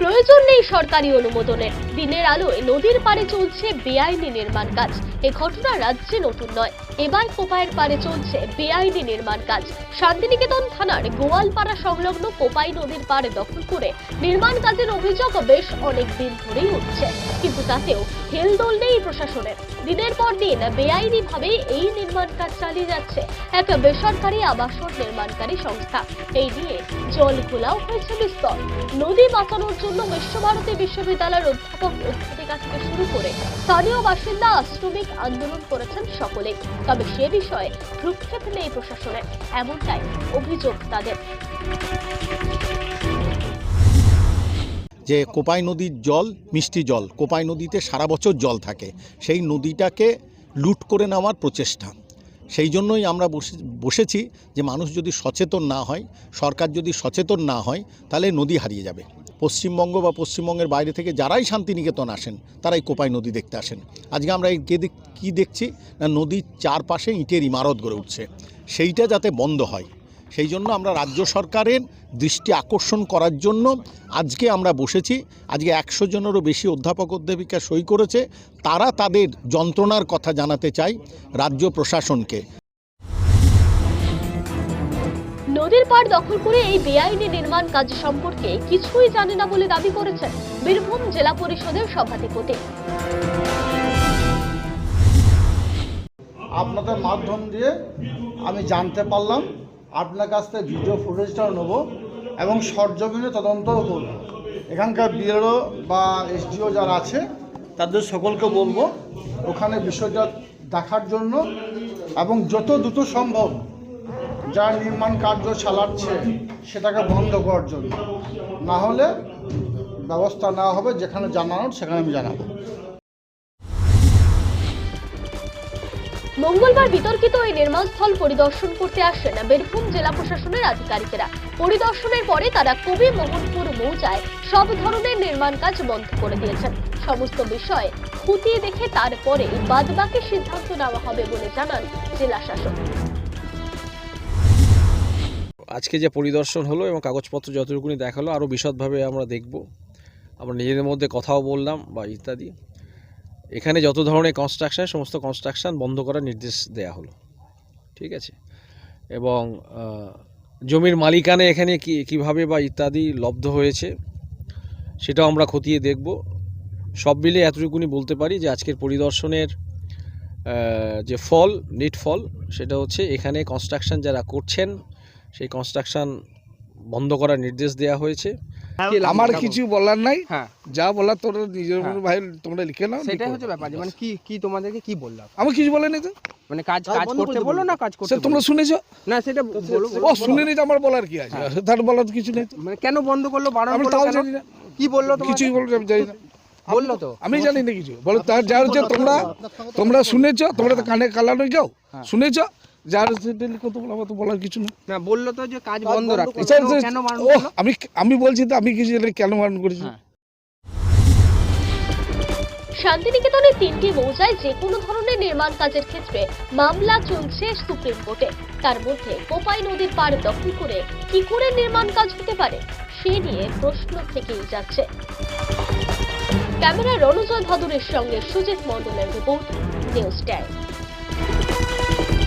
প্রয়োজন নেই সরকারি অনুমোদনের। দিনের আলোয় নদীর পাড়ে চলছে বেআইনি নির্মাণ কাজ। এ ঘটনা রাজ্যে নতুন নয়। এবার কোপাইয়ের পাড়ে চলছে বেআইনি নির্মাণ কাজ। শান্তিনিকেতন থানার গোয়ালপাড়া সংলগ্ন কোপাই নদীর পাড়ে দখল করে নির্মাণ কাজের অভিযোগ বেশ অনেক দিন ধরেই উঠছে। কিন্তু তাতেও হেলদোল নেই প্রশাসনের। দিনের পর দিন বেআইনি ভাবে এই নির্মাণ কাজ চালিয়ে যাচ্ছে এক বেসরকারি আবাসন নির্মাণকারী সংস্থা। এই নিয়ে জল খোলাও হয়েছে বিস্তর। নদী বাঁচানোর জন্য বিশ্বভারতী বিশ্ববিদ্যালয়ের অধ্যাপক অধ্যাপিকা থেকে শুরু করে স্থানীয় বাসিন্দা শ্রমিক আন্দোলন করেছেন সকলে। তবে সে বিষয়ে ভ্রুক্ষেপ নেই প্রশাসনের এমনটাই অভিযোগ তাদের। যে কোপাই নদীর জল, মিষ্টি জল, কোপাই নদীতে সারা বছর জল থাকে, সেই নদীটাকে লুট করে নেওয়ার প্রচেষ্টা। সেই জন্যই আমরা বসে, বসেছি যে মানুষ যদি সচেতন না হয়, সরকার যদি সচেতন না হয়, তাহলে নদী হারিয়ে যাবে। পশ্চিমবঙ্গ বা পশ্চিমবঙ্গের বাইরে থেকে যারাই শান্তিনিকেতন আসেন, তারাই কোপাই নদী দেখতে আসেন। আজকে আমরা এই কে কী দেখছি? না, নদীর চারপাশে ইটের ইমারত গড়ে উঠছে। সেইটা যাতে বন্ধ হয়, সেই জন্য আমরা রাজ্য সরকারের দৃষ্টি আকর্ষণ করার জন্য আজকে আমরা বসেছি। আজকে একশো জনেরও বেশি অধ্যাপক অধ্যাপিকা সই করেছে। তারা তাদের যন্ত্রণার কথা জানাতে চায় রাজ্য প্রশাসনকে। নদীর পাড় দখল করে এই বেআইনি নির্মাণ কাজ সম্পর্কে কিছুই জানে না বলে দাবি করেছেন বীরভূম জেলা পরিষদের সভাধিপতি। আপনাদের মাধ্যম দিয়ে আমি জানতে পারলাম, আপনার কাছ থেকে ভিডিও ফুটেজটাও নেব এবং সরজমিনে তদন্তও করব। এখানকার বিএলও বা এসডিও যারা আছে, তাদের সকলকে বলব, ওখানে বিষয়টা দেখার জন্য এবং যত দ্রুত সম্ভব যা নির্মাণ কার্য চালাচ্ছে, সেটাকে বন্ধ করার জন্য। না হলে ব্যবস্থা নেওয়া হবে, যেখানে জানানোর সেখানে আমি জানাব। মঙ্গলবার বিতর্কিত এই নির্মাণস্থল পরিদর্শন করতে আসেন বীরভূম জেলা প্রশাসনের আধিকারিকেরা। পরিদর্শনের পরে তারা কবি মোহনপুর মৌজায় সব ধরনের নির্মাণ কাজ বন্ধ করে দিয়েছেন। সমস্ত বিষয়ে খুঁটিয়ে দেখে তারপরে বাদবাকি সিদ্ধান্ত নেওয়া হবে বলে জানান জেলা শাসক। আজকে যে পরিদর্শন হলো এবং কাগজপত্র যতটুকুনি দেখাল, আরও বিশদভাবে আমরা দেখব। আমরা নিজেদের মধ্যে কথাও বললাম বা ইত্যাদি। এখানে যত ধরনের কনস্ট্রাকশান সমস্ত কনস্ট্রাকশন বন্ধ করার নির্দেশ দেয়া হলো। ঠিক আছে? এবং জমির মালিকানে এখানে কি, কীভাবে বা ইত্যাদি লব্ধ হয়েছে, সেটাও আমরা খতিয়ে দেখব। সব মিলে এতটুকুনি বলতে পারি যে আজকের পরিদর্শনের যে ফল নিট ফল, সেটা হচ্ছে এখানে কনস্ট্রাকশন যারা করছেন সেই কনস্ট্রাকশন বন্ধ করার নির্দেশ দেওয়া হয়েছে। আমার কিছু বলার নাই? হ্যাঁ। যা বলার তোরা নিজের হ্যাঁ। ভাই তোমরা লিখে নাও সেটাই হচ্ছে ব্যাপার মানে কি কি তোমাদেরকে কি বললাম আমি কিছু বলেনি তো। মানে কাজ কাজ করতে বলল না কাজ করতে তোমরা শুনেছো? না সেটা বলো ও শুনেনি তো আমার বলার কি আছে? তার বলার কিছু নেই তো। মানে কেন বন্ধ করল? বারণ আমি করল তাও? জানি না। কি বলল তোমাকে? কিছুই বলতে আমি জানি না। বলল তো। আমি জানি না কিছু। বলো তার যা হচ্ছে তোমরা তোমরা শুনেছো? তোমরা তো কানে কালানো যাও। হ্যাঁ। শুনেছো? যার সেটা লিখো তো বলার কিছু না। না বলল তো যে কাজ বন্ধ রাখতে কেন- কেন বারণ ও করল? আমি আমি বলছি তো আমি কিছু কেন বারণ করেছি। হ্যাঁ। শান্তিনিকেতনে তিনটি মৌজায় যে কোনো ধরনের নির্মাণ কাজের ক্ষেত্রে মামলা চলছে সুপ্রিম কোর্টে। তার মধ্যে কোপাই নদীর পাড় দখল করে কি করে নির্মাণ কাজ হতে পারে সে নিয়ে প্রশ্ন থেকেই যাচ্ছে। ক্যামেরা রণজয় ভাদুরের সঙ্গে সুজিত মণ্ডলের রিপোর্ট নিউজ টাইম